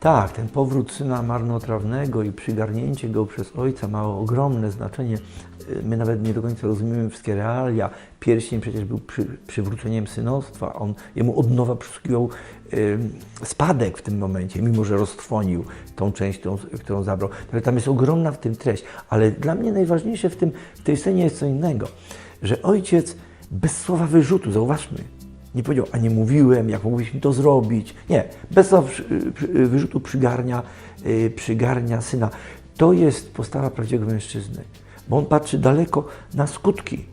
Tak, ten powrót syna marnotrawnego i przygarnięcie go przez ojca ma ogromne znaczenie. My nawet nie do końca rozumiemy wszystkie realia. Pierścień przecież był przy, przywróceniem synostwa. On, jemu od nowa przysługiwał y, spadek w tym momencie, mimo że roztrwonił tą część, którą, którą zabrał. Także tam jest ogromna w tym treść. Ale dla mnie najważniejsze w, tym, w tej scenie jest co innego, że ojciec bez słowa wyrzutu, zauważmy, nie powiedział, a nie mówiłem, jak mógłbyś mi to zrobić. Nie, bez wyrzutu przygarnia, y, przygarnia syna. To jest postawa prawdziwego mężczyzny, bo on patrzy daleko na skutki.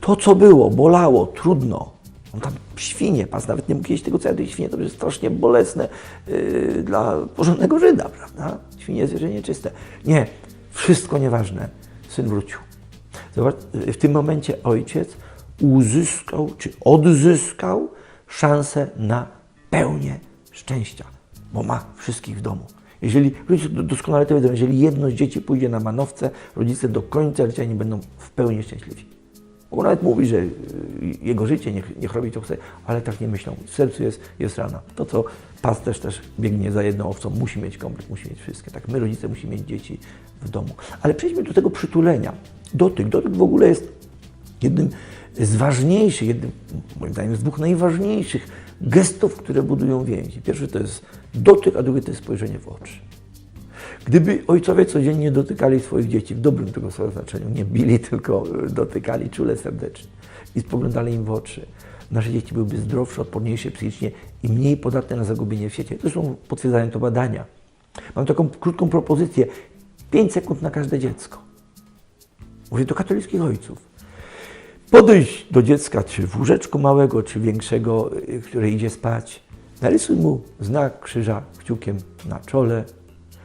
To, co było, bolało, trudno. On tam świnie pas, nawet nie mógł jeść tego, co jadł świnie, to jest strasznie bolesne yy, dla porządnego Żyda, prawda? Świnie zwierzę nieczyste. Nie, wszystko nieważne. Syn wrócił. Zobacz, w tym momencie ojciec uzyskał, czy odzyskał szansę na pełnię szczęścia, bo ma wszystkich w domu. Jeżeli, rodzice doskonale to wiedzą, jeżeli jedno z dzieci pójdzie na manowce, rodzice do końca życia nie będą w pełni szczęśliwi. Bo nawet mówi, że y, jego życie niech, niech robi co chce, ale tak nie myślą. W sercu jest, jest rana. To, co pasterz też biegnie za jedną owcą, musi mieć komplet, musi mieć wszystkie. Tak, my rodzice musimy mieć dzieci w domu. Ale przejdźmy do tego przytulenia. Dotyk. Dotyk w ogóle jest jednym z ważniejszych, jednym, moim zdaniem z dwóch najważniejszych gestów, które budują więzi. Pierwszy to jest dotyk, a drugi to jest spojrzenie w oczy. Gdyby ojcowie codziennie dotykali swoich dzieci, w dobrym tego słowa znaczeniu, nie bili, tylko dotykali czule serdecznie i spoglądali im w oczy, nasze dzieci byłyby zdrowsze, odporniejsze psychicznie i mniej podatne na zagubienie w sieci. Zresztą potwierdzają to badania. Mam taką krótką propozycję. 5 sekund na każde dziecko. Mówię do katolickich ojców. Podejść do dziecka, czy w łóżeczku małego, czy większego, y, które idzie spać. Narysuj mu znak krzyża kciukiem na czole.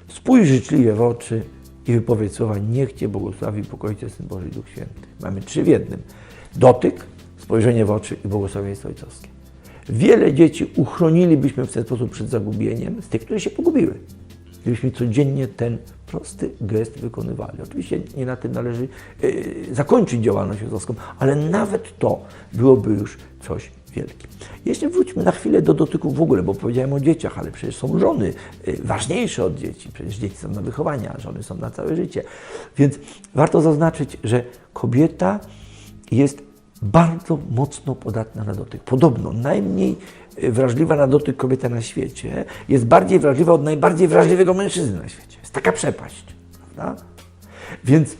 Spójrz życzliwie w oczy i wypowiedz słowa Niech Cię błogosławi Bóg Ojciec, Syn Boży Duch Święty. Mamy trzy w jednym. Dotyk, spojrzenie w oczy i błogosławieństwo ojcowskie. Wiele dzieci uchronilibyśmy w ten sposób przed zagubieniem z tych, które się pogubiły. Gdybyśmy codziennie ten prosty gest wykonywali. Oczywiście nie na tym należy yy, zakończyć działalność ojcowską, ale nawet to byłoby już coś wielkie. Jeszcze wróćmy na chwilę do dotyku w ogóle, bo powiedziałem o dzieciach, ale przecież są żony yy, ważniejsze od dzieci. Przecież dzieci są na wychowanie, a żony są na całe życie. Więc warto zaznaczyć, że kobieta jest bardzo mocno podatna na dotyk. Podobno najmniej y, wrażliwa na dotyk kobieta na świecie jest bardziej wrażliwa od najbardziej wrażliwego mężczyzny na świecie. Jest taka przepaść. Prawda? Więc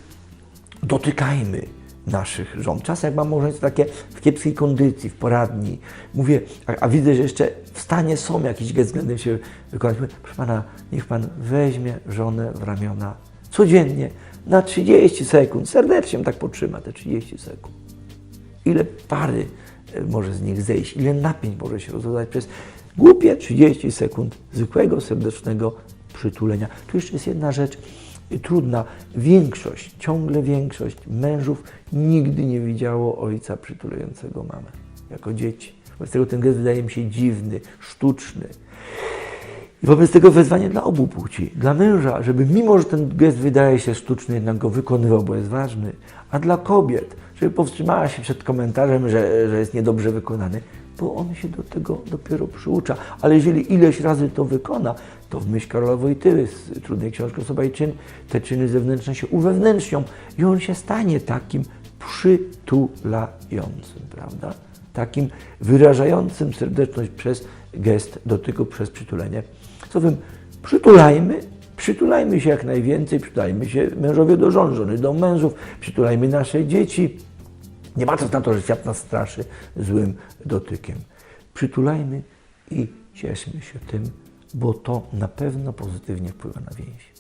dotykajmy naszych żon. Czasem jak mam małżeństwo takie w kiepskiej kondycji, w poradni, mówię, a, a widzę, że jeszcze w stanie są jakiś gest względem się wykonać. Mówię, proszę Pana, niech Pan weźmie żonę w ramiona codziennie na 30 sekund. Serdecznie tak potrzyma te 30 sekund ile pary e, może z nich zejść, ile napięć może się rozwiązać przez głupie 30 sekund zwykłego, serdecznego przytulenia. Tu jeszcze jest jedna rzecz y, trudna. Większość, ciągle większość mężów nigdy nie widziało ojca przytulającego mamę jako dzieci. Wobec tego ten gest wydaje mi się dziwny, sztuczny. I wobec tego wezwanie dla obu płci, dla męża, żeby mimo, że ten gest wydaje się sztuczny, jednak go wykonywał, bo jest ważny, a dla kobiet, żeby powstrzymała się przed komentarzem, że, że jest niedobrze wykonany, bo on się do tego dopiero przyucza. Ale jeżeli ileś razy to wykona, to w myśl Karola Wojtyły z trudnej książki Osoba i czyn, te czyny zewnętrzne się uwewnętrznią i on się stanie takim przytulającym, prawda? Takim wyrażającym serdeczność przez gest dotyku, przez przytulenie. Słowem, przytulajmy, przytulajmy się jak najwięcej, przytulajmy się mężowie do żon, żony do mężów, przytulajmy nasze dzieci. Nie patrząc na to, że świat nas straszy złym dotykiem. Przytulajmy i cieszmy się tym, bo to na pewno pozytywnie wpływa na więź.